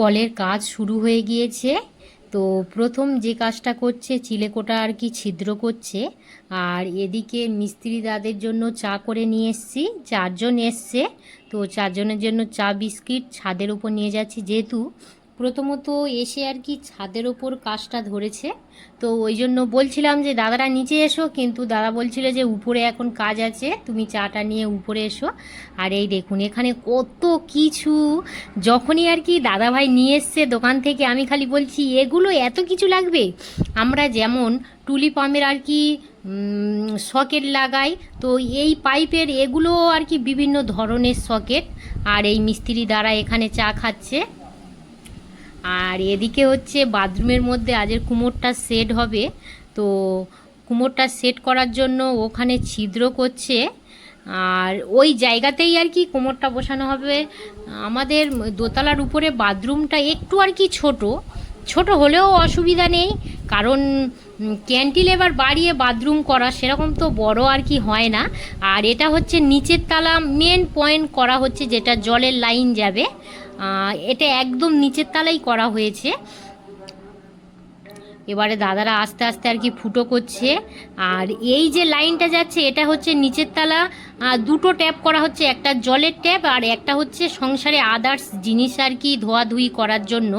কলের কাজ শুরু হয়ে গিয়েছে। তো প্রথম যে কাজটা করছে, চিলেকোটা আর কি ছিদ্র করছে। আর এদিকে মিস্ত্রি দাদের জন্য চা করে নিয়ে এসছি। চারজন এসছে। তো চারজনের জন্য চা, বিস্কিট ছাদের উপর নিয়ে যাচ্ছি। যেহেতু প্রথমত এসে আর কি ছাদের ওপর কাজটা ধরেছে। তো ওই জন্য বলছিলাম যে, দাদারা নিচে এসো। কিন্তু দাদা বলছিল যে, উপরে এখন কাজ আছে, তুমি চাটা নিয়ে উপরে এসো। আর এই দেখুন, এখানে কত কিছু। যখনই আর কি দাদাভাই নিয়ে এসছে দোকান থেকে, আমি খালি বলছি, এগুলো এত কিছু লাগবে? আমরা যেমন টুলি পাম্পের আর কি সকেট লাগাই, তো এই পাইপের এগুলো আর কি বিভিন্ন ধরনের সকেট। আর এই মিস্ত্রি দ্বারা এখানে চা খাচ্ছে। আর এদিকে হচ্ছে বাথরুমের মধ্যে আজের কুমোরটা সেট হবে। তো কুমোরটা সেট করার জন্য ওখানে ছিদ্র করছে। আর ওই জায়গাতেই আর কি কোমরটা বসানো হবে। আমাদের দোতলার উপরে বাথরুমটা একটু আর কি ছোট। ছোট হলেও অসুবিধা নেই। কারণ ক্যান্টিলেভার বাড়িয়ে বাথরুম করা সেরকম তো বড় আর কি হয় না। আর এটা হচ্ছে নিচের তালা মেন পয়েন্ট করা হচ্ছে যেটা জলের লাইন যাবে। এটা একদম নিচের তালাই করা হয়েছে। এবারে দাদারা আস্তে আস্তে আর কি ফুটো করছে। আর এই যে লাইনটা যাচ্ছে, এটা হচ্ছে নিচের তালা। দুটো ট্যাপ করা হচ্ছে, একটা জলের ট্যাপ আর একটা হচ্ছে সংসারে আদার্স জিনিস আর কি ধোয়াধুয়ি করার জন্য।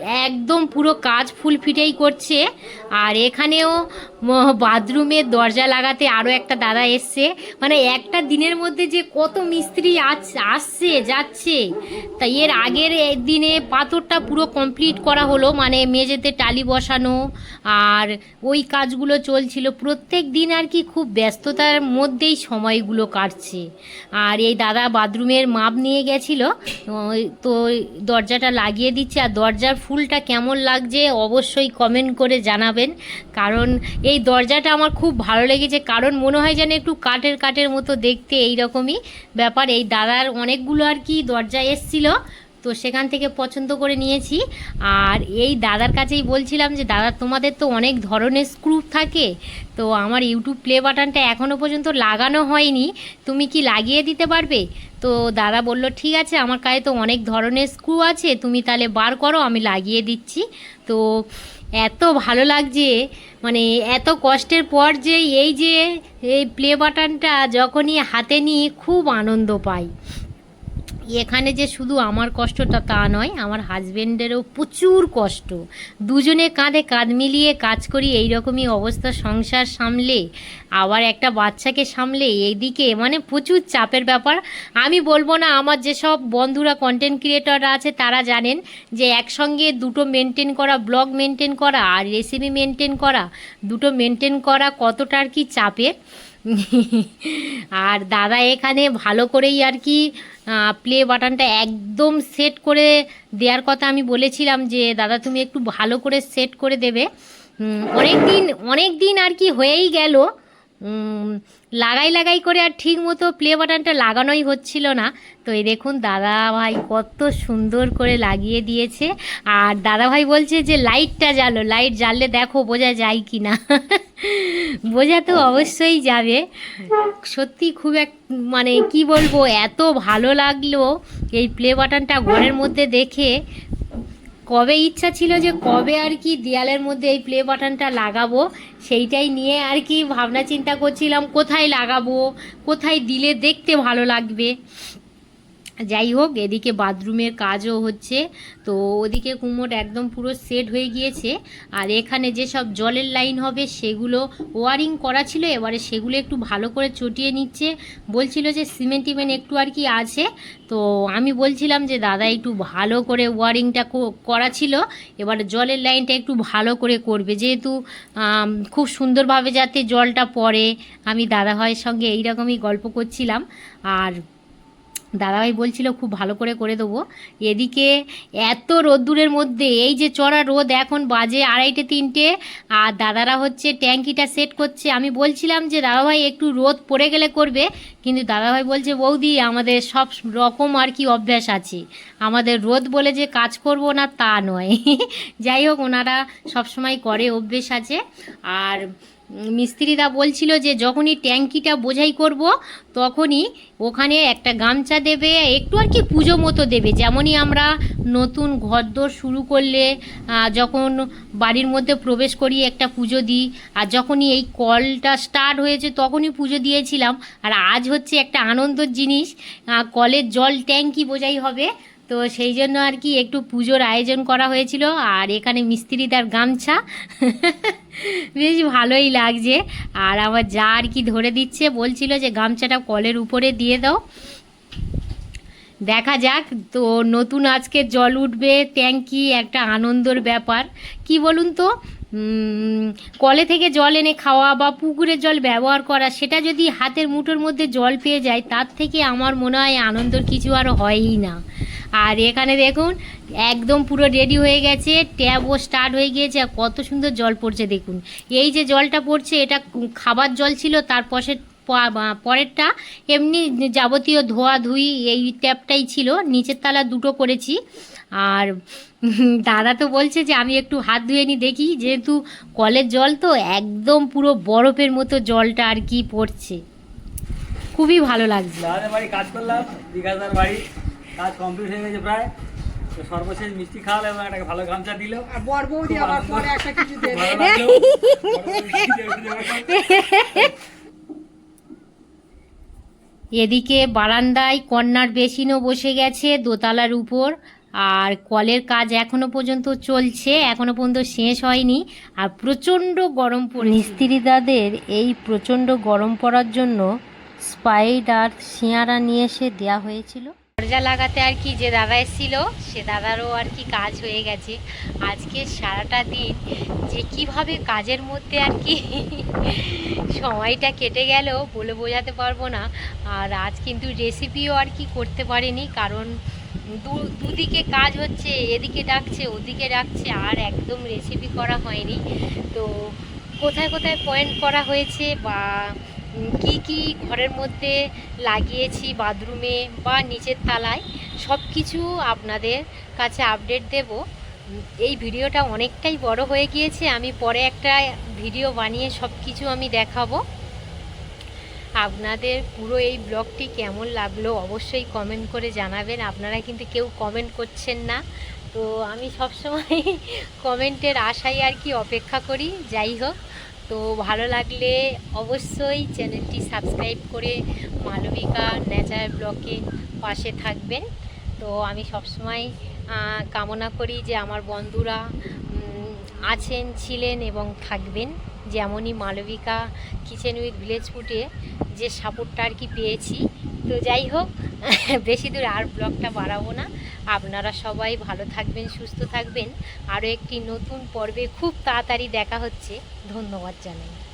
একদম পুরো কাজ ফুল ফিটেই করছে। আর এখানেও বাথরুমের দরজা লাগাতে আরও একটা দাদা এসছে। মানে একটা দিনের মধ্যে যে কত মিস্ত্রি আস- আসছে, যাচ্ছে, তা এর আগের দিনে পাথরটা পুরো কমপ্লিট করা হলো। মানে মেঝেতে টালি বসানো, আর ওই কাজগুলো চলছিল। প্রত্যেক দিন আর কি খুব ব্যস্ততার মধ্যেই সময়গুলো কাটছে। আর এই দাদা বাথরুমের মাপ নিয়ে গেছিল। তো দরজাটা লাগিয়ে দিচ্ছে, আর দরজার ফুলটা কেমন লাগছে অবশ্যই কমেন্ট করে জানাবেন। কারণ এই দরজাটা আমার খুব ভালো লেগেছে। কারণ মনে হয় যেন একটু কাঠের কাঠের মতো দেখতে এই রকমই ব্যাপার। এই দাদার অনেকগুলো আর কি দরজা এসছিল। তো সেখান থেকে পছন্দ করে নিয়েছি। আর এই দাদার কাছেই বলছিলাম যে, দাদা, তোমাদের তো অনেক ধরনের স্ক্রু থাকে। তো আমার ইউটিউব প্লে বাটনটা এখনও পর্যন্ত লাগানো হয়নি। তুমি কি লাগিয়ে দিতে পারবে? তো দাদা বলল, ঠিক আছে, আমার কাছে তো অনেক ধরনের স্ক্রু আছে। তুমি তাহলে বার করো, আমি লাগিয়ে দিচ্ছি। তো এত ভালো লাগছে মানে এত কষ্টের পর যে এই যে, এই প্লে বাটনটা যখনই হাতে নিয়ে খুব আনন্দ পাই। এখানে যে শুধু আমার কষ্টটা তা নয়, আমার হাজবেন্ডেরও প্রচুর কষ্ট। দুজনে কাঁধে কাঁধ মিলিয়ে কাজ করি এই রকমই অবস্থা সংসার সামলে, আবার একটা বাচ্চাকে সামলে, এইদিকে মানে প্রচুর চাপের ব্যাপার। আমি বলব না, আমার যেসব বন্ধুরা কন্টেন্ট ক্রিয়েটররা আছে, তারা জানেন যে একসঙ্গে দুটো মেনটেন করা ব্লগ মেনটেন করা আর রেসিপি মেনটেন করা, দুটো মেনটেন করা কতটা আর কি চাপের। আর দাদা এখানে ভালো করেই আর কি প্লে বাটনটা একদম সেট করে দেওয়ার কথা আমি বলেছিলাম যে, দাদা তুমি একটু ভালো করে সেট করে দেবে। অনেক দিন অনেক দিন আর কি হয়েই গেল। লাগাই লাগাই করে আর ঠিক মতো প্লে বাটনটা লাগানোই হচ্ছিল না। তো এই দেখুন দাদা ভাই কত সুন্দর করে লাগিয়ে দিয়েছে। আর দাদা ভাই বলছে যে লাইটটা জ্বালো লাইট জ্বাললে দেখো বোঝা যায় কি না বোঝা তো অবশ্যই যাবে। সত্যি খুব এক মানে কি বলব এত ভালো লাগল এই প্লে বাটনটা ঘরের মধ্যে দেখে। কবে ইচ্ছা ছিল যে কবে আর কি দেয়ালের মধ্যে এই প্লে বাটনটা লাগাবো, সেইটাই নিয়ে আর কি ভাবনা চিন্তা করছিলাম, কোথায় লাগাবো, কোথায় দিলে দেখতে ভালো লাগবে। যাই হোক, এদিকে বাথরুমের কাজও হচ্ছে। তো ওদিকে কুমোট একদম পুরো সেট হয়ে গিয়েছে। আর এখানে যেসব জলের লাইন হবে, সেগুলো ওয়ারিং করা ছিল। এবারে সেগুলো একটু ভালো করে চটিয়ে নিচ্ছে। বলছিল যে সিমেন্ট টিমেন্ট একটু আর কি আছে। তো আমি বলছিলাম যে, দাদা, একটু ভালো করে ওয়ারিংটা করা ছিল। এবারে জলের লাইনটা একটু ভালো করে করবে। যেহেতু খুব সুন্দরভাবে যাতে জলটা পড়ে। আমি দাদাভাইয়ের সঙ্গে এইরকমই গল্প করছিলাম। আর দাদাভাই বলছিল, খুব ভালো করে করে দেবো। এদিকে এত রোদ্দুরের মধ্যে, এই যে চড়া রোদ এখন বাজে আড়াইটে, তিনটে, আর দাদারা হচ্ছে ট্যাঙ্কিটা সেট করছে। আমি বলছিলাম যে, দাদাভাই, একটু রোদ পড়ে গেলে করবে। কিন্তু দাদাভাই বলছে, বৌদি, আমাদের সব রকম আর কি অভ্যাস আছে। আমাদের রোদ বলে যে কাজ করব না, তা নয়। যাই হোক, ওনারা সবসময় করে, অভ্যেস আছে। আর মিস্ত্রিদা বলছিল যে যখনই ট্যাঙ্কিটা বোঝাই করব, তখনই ওখানে একটা গামছা দেবে, একটু আর কি পুজো মতো দেবে। যেমনই আমরা নতুন ঘর ঘরদোর শুরু করলে যখন বাড়ির মধ্যে প্রবেশ করি, একটা পুজো দিই, আর যখনই এই কলটা স্টার্ট হয়েছে, তখনই পুজো দিয়েছিলাম। আর আজ হচ্ছে একটা আনন্দর জিনিস কলের জল ট্যাঙ্কি বোঝাই হবে। তো সেই জন্য আর কি একটু পুজোর আয়োজন করা হয়েছিল, আর এখানে মিস্ত্রিদার গামছা। বেশ ভালোই লাগছে। আর আমার যা আর কি ধরে দিচ্ছে, বলছিল যে গামছাটা কলের উপরে দিয়ে দাও। দেখা যাক, তো নতুন আজকে জল উঠবে ট্যাঙ্কি একটা আনন্দর ব্যাপার। কি বলুন তো কলে থেকে জল এনে খাওয়া বা পুকুরের জল ব্যবহার করা, সেটা যদি হাতের মুঠোর মধ্যে জল পেয়ে যায়, তার থেকে আমার মনে হয় আনন্দর কিছু আর হয়ই না। আর এখানে দেখুন, একদম পুরো রেডি হয়ে গেছে ট্যাবও স্টার্ট হয়ে গিয়েছে, আর কত সুন্দর জল পড়ছে দেখুন। এই যে জলটা পড়ছে, এটা খাবার জল ছিল, তার পাশে পরেরটা এমনি যাবতীয় ধোয়া ধুই, এই ট্যাপটাই ছিল, নিচের তালা দুটো করেছি। আর দাদা তো বলছে যে, আমি একটু হাত ধুয়ে নি, দেখি, যেহেতু কলের জল তো, একদম পুরো বরফের মতো জলটা আর কি পড়ছে। খুবই ভালো লাগছে। বাড়ি কাজ করলাম বাড়ি। কাজ কমপ্লিট হয়ে গেছে প্রায়। তো সর্বশেষ মিষ্টি খাওয়ালো এবং একটা ভালো গামছা দিল। আর বর বৌদি আবার পরে একটা কিছু দেবে। এদিকে বারান্দায় কন্যার বেসিনও বসে গেছে দোতলার উপর আর কলের কাজ এখনও পর্যন্ত চলছে এখনও পর্যন্ত শেষ হয়নি আর প্রচণ্ড গরম পড়ে মিস্ত্রিদাদের এই প্রচণ্ড গরম পড়ার জন্য স্পাইড আর শিয়ারা নিয়ে এসে দেওয়া হয়েছিল। দরজা লাগাতে আর কি যে দাদা এসেছিল, সে দাদারও আর কি কাজ হয়ে গেছে। আজকে সারাটা দিন যে কীভাবে কাজের মধ্যে আর কি সময়টা কেটে গেল বলে বোঝাতে পারব না। আর আজ কিন্তু রেসিপিও আর কি করতে পারিনি, কারণ দু, দুদিকে কাজ হচ্ছে, এদিকে ডাকছে, ওদিকে ডাকছে, আর একদম রেসিপি করা হয়নি। তো কোথায় কোথায় পয়েন্ট করা হয়েছে বা কি কি ঘরের মধ্যে লাগিয়েছি বাথরুমে বা নিচের তালায় সব কিছু আপনাদের কাছে আপডেট দেব। এই ভিডিওটা অনেকটাই বড় হয়ে গিয়েছে, আমি পরে একটা ভিডিও বানিয়ে সব কিছু আমি দেখাবো। আপনাদের পুরো এই ব্লগটি কেমন লাগল অবশ্যই কমেন্ট করে জানাবেন, আপনারা কিন্তু কেউ কমেন্ট করছেন না। তো আমি সবসময় কমেন্টের আশায় আর কি অপেক্ষা করি, যাই হোক। তো ভালো লাগলে অবশ্যই চ্যানেলটি সাবস্ক্রাইব করে মালবিকা ন্যাচারাল ব্লকে পাশে থাকবেন। তো আমি সবসময় কামনা করি যে আমার বন্ধুরা আছেন, ছিলেন এবং থাকবেন। যেমনই মালবিকা কিচেন উইথ ভিলেজ ফুটে যে সাপোর্টটা আর কি পেয়েছি। তো যাই হোক, বেশি দূর আর ব্লগটা বাড়াবো না। আপনারা সবাই ভালো থাকবেন, সুস্থ থাকবেন। আরও একটি নতুন পর্বে খুব তাড়াতাড়ি দেখা হচ্ছে। ধন্যবাদ জানাই।